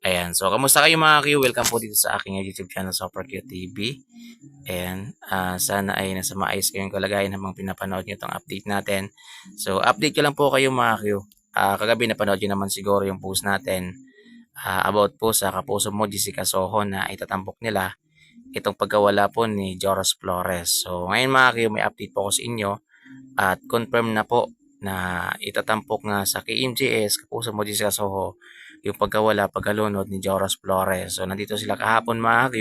Ayan. So, kamusta kayo mga Q? Welcome po dito sa aking YouTube channel, Super TV. Ayan. ah, sana ay nasa maayos kayong kalagayan habang pinapanood nyo itong update natin. So, update ko lang po kayo mga Q. Ah, kagabi napanood nyo naman siguro yung post natin ah, about po sa kapuso mo, Jessica Soho na itatampok nila itong pagkawala po ni Joros Flores. So, ngayon mga Q, may update po ako sa inyo at confirm na po na itatampok nga sa KMJS, kapuso mo Jessica Soho, yung pagkawala, pagkalunod ni Joros Flores. So, nandito sila kahapon mga Q.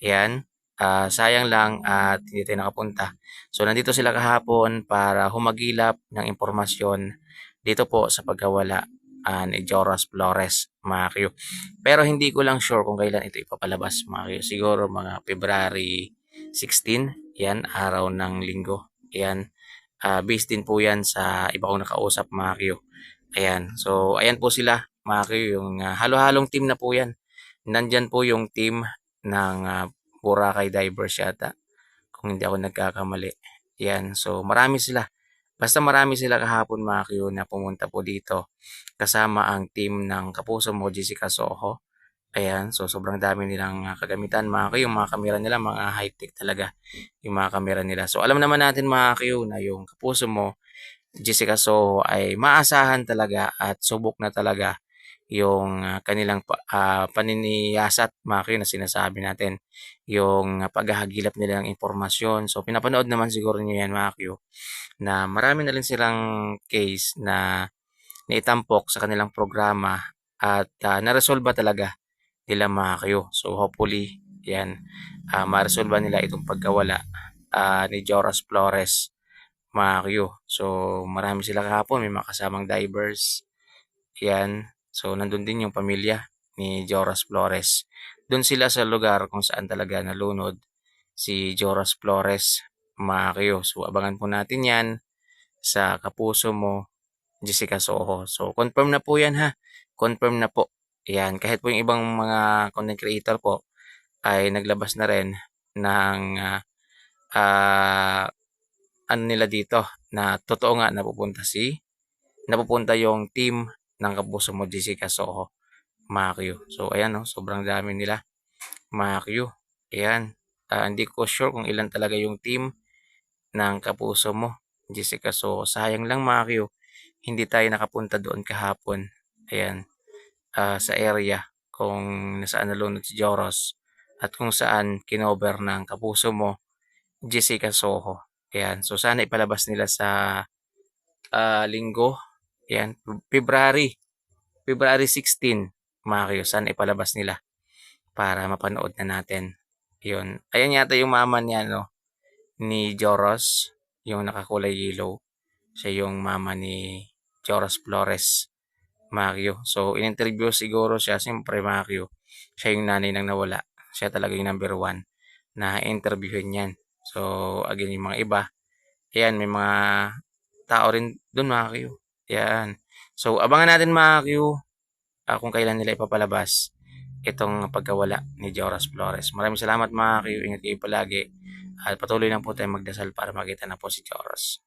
Ayan. Ah, sayang lang at hindi tayo nakapunta. So, nandito sila kahapon para humagilap ng impormasyon dito po sa pagkawala ah, ni Joros Flores, mga Q. Pero hindi ko lang sure kung kailan ito ipapalabas, mga Q. Siguro mga February 16, yan, araw ng linggo. Yan. Ah, based din po yan sa iba kong nakausap, mga Q. Ayan. So, ayan po sila, Q. Yung ah, halo-halong team na po yan. Nandyan po yung team ng ah, Boracay Divers yata. Kung hindi ako nagkakamali. Yan. So, marami sila. Basta marami sila kahapon mga Q na pumunta po dito. Kasama ang team ng Kapuso mo, Jessica Soho. Ayan. So, sobrang dami nilang ah, kagamitan mga Q. Yung mga kamera nila, mga high-tech talaga. Yung mga kamera nila. So, alam naman natin mga Q na yung Kapuso mo, Jessica Soho ay maasahan talaga at subok na talaga yung ah, kanilang pa, ah, paniniyasat mga Q na sinasabi natin yung ah, paghahagilap nila ng impormasyon. So, pinapanood naman siguro niyo yan mga Q na marami na rin silang case na naitampok sa kanilang programa at uh, naresolba talaga nila mga Q. So, hopefully, yan, uh, maresolba nila itong pagkawala ah, ni Joras Flores mga Q. So, marami sila kahapon. May mga kasamang divers. Yan. So, nandun din yung pamilya ni Joras Flores. Doon sila sa lugar kung saan talaga nalunod si Joras Flores Q. So, abangan po natin yan sa kapuso mo, Jessica Soho. So, confirm na po yan ha. Confirm na po. Yan. Kahit po yung ibang mga content creator po ay naglabas na rin ng ah, ah, ano nila dito na totoo nga napupunta si napupunta yung team ng kapuso mo Jessica Soho mga Q. So ayan no, sobrang dami nila Q. Ayan. Ah, hindi ko sure kung ilan talaga yung team ng kapuso mo Jessica Soho. Sayang lang Q. Hindi tayo nakapunta doon kahapon. Ayan. ah, sa area kung nasaan nalunod si Joros at kung saan kinover ng kapuso mo Jessica Soho. Ayan. So, sana ipalabas nila sa ah, linggo. Ayan. February. February 16. Mga kayo. Sana ipalabas nila para mapanood na natin. Yun. Ayan yata yung mama niya, no? Ni Joros. Yung nakakulay yellow. Siya yung mama ni Joros Flores. Mario. So, in-interview siguro siya. Siyempre, Mario. Siya yung nanay nang nawala. Siya talaga yung number one na interviewin yan. So, again, yung mga iba, ayan, may mga tao rin doon mga Q. Ayan. So, abangan natin mga Q ah, kung kailan nila ipapalabas itong pagkawala ni Joras Flores. Maraming salamat mga Q. Ingat kayo palagi. At patuloy lang po tayo magdasal para makita na po si Joras.